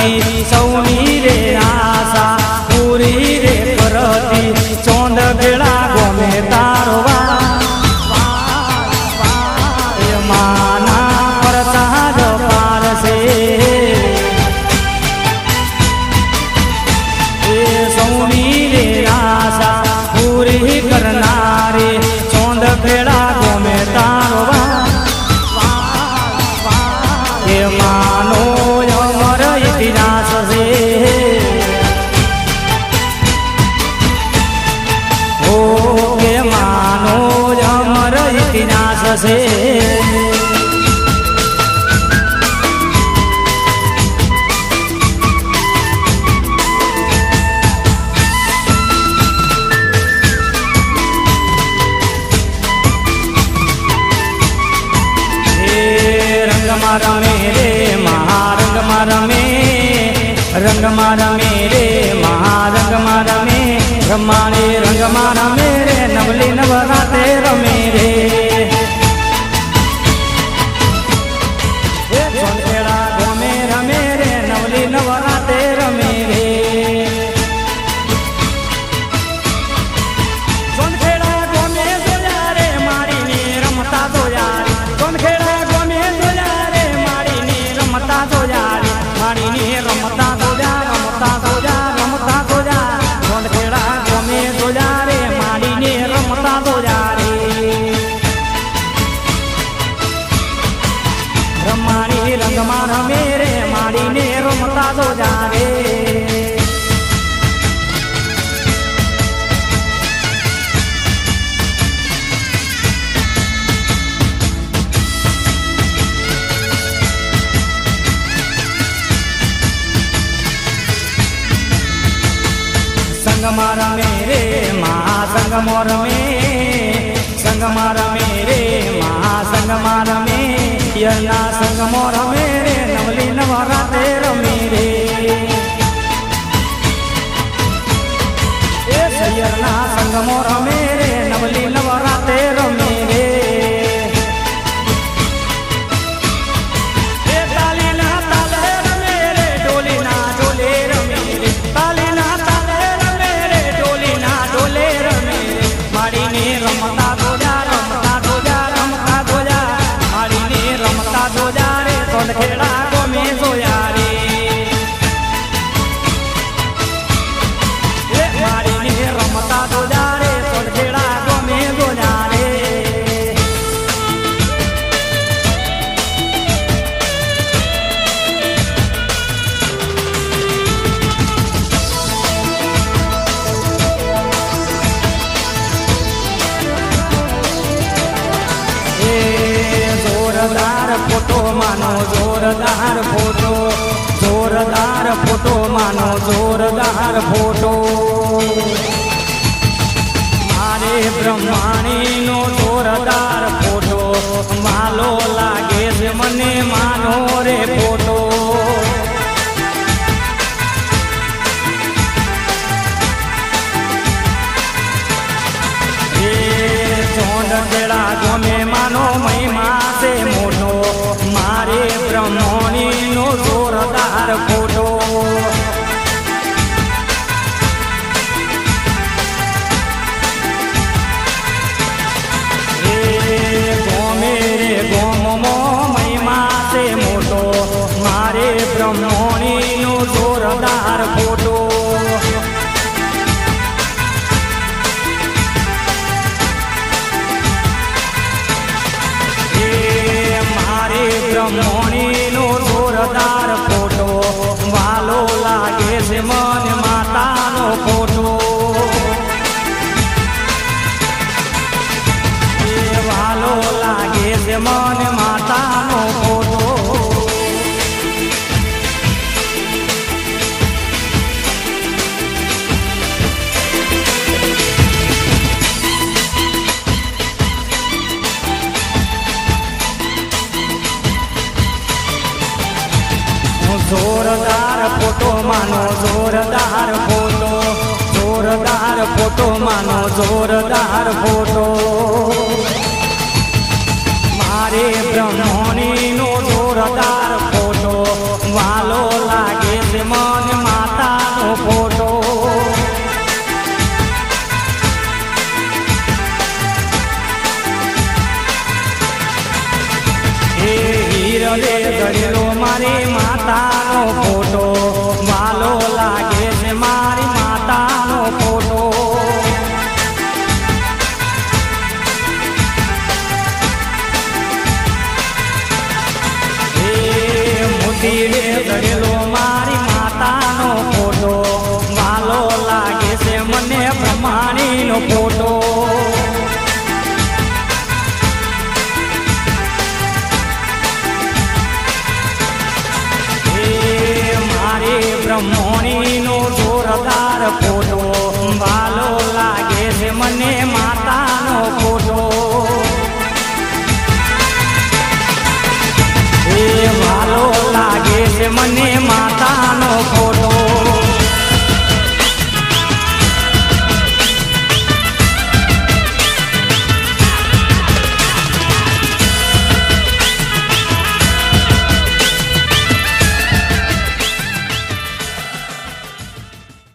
ભાગથી સૌની રે આશા, પૂરી રે કરતી ચોંદ ભેળા ગમે તારો માના પ્રસાદ પારસે. એ સૌની રે આશા, પૂરી કરનારે. ચોંદ ભેળા ગમે તારો એ માનો રંગમાં રમે રે મહારંગમાં રમે રમાણે રંગમાં રમે સંગમાં રમે રે મહાસંગમાં રમે સંગમાં રમે રે મહાસંગમાં રમે યના માનો જોરદાર ફોટો જોરદાર ફોટો માનો જોરદાર ફોટો. મારે બ્રહ્માણીનો જોરદાર ફોટો, માલો લાગે છે મને માનો રે જોરદાર ફોટો મારે બ્રહ્મણી નો જોરદાર ફોટો વાલો લાગે છે મન માતાનો ફોટો વાલો લાગે મને માનો જોરદાર ફોટો જોરદાર ફોટો માનો જોરદાર ફોટો. મારે બ્રહ્મણીનો જોરદાર ફોટો, વાલો લાગે છે મન માતાનો ફોટો. એ મારી માતાનો ફોટો મોતીડે ગળેલો મારી માતાનો ફોટો. વાલો લાગે છે મને પ્રમાણીનો ફોટો. મારી બ્રહ્મણીનો જોરદાર ફોટો મને